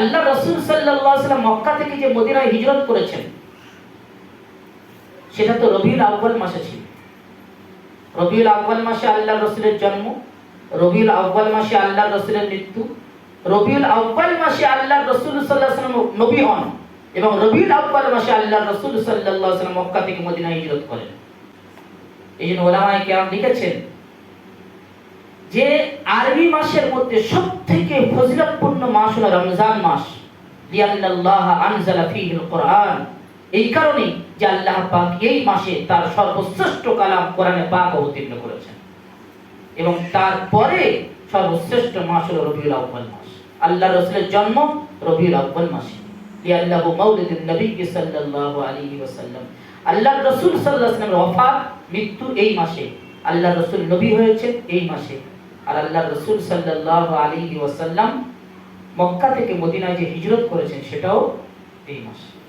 আল্লাহ রসুল সাল্লাম মক্কা থেকে যে মদিনায় হিজরত করেছেন, সেটা তো রবিউল আউ্বাল মাসে ছিল। রবিউল আউ্বাল মাসে আল্লাহ রসুলের জন্ম, রবিউল আউ্বাল মাসে আল্লাহ রসুলের মৃত্যু, রবিউল আউ্বাল মাসে আল্লাহ রসুল সাল্লাহ নবী হন এবং রবিউল আউ্বাল মাসে আল্লাহ রসুল সাল্লাহ মক্কা থেকে মদিনায় হিজরত করেন। এই জন্য ওলামায় কেরাম লিখেছেন যে আরবি মাসের মধ্যে সব থেকে ফজিলতপূর্ণ মাস হলো রমজান মাস। লিয়াল্লাহ আনজালা ফীহিল কোরআন। এই কারণে যে আল্লাহ পাক এই মাসে তার সর্বশ্রেষ্ঠ কালাম কোরআনে পাক অবতীর্ণ করেছেন। এবং তারপরে সর্বশ্রেষ্ঠ মাস হলো রবিউল আউ্বাল মাস। আল্লাহ রসুলের জন্ম রবিউল মাসে। লিয়াল্লাহু নবী সাল্লাল্লাহু আলাইহি ওয়াসাল্লাম। আল্লাহ রসুল সাল্লাল্লাহু আলাইহি ওয়াসাল্লামের ওয়াফাত মৃত্যু এই মাসে আল্লাহ রসুল নবী হয়েছে এই মাসে। আর আল্লাহ রসুল সাল্লাহ আলী ওয়াসাল্লাম মক্কা থেকে মদিনায় যে হিজরত করেছেন, সেটাও এই মাসে।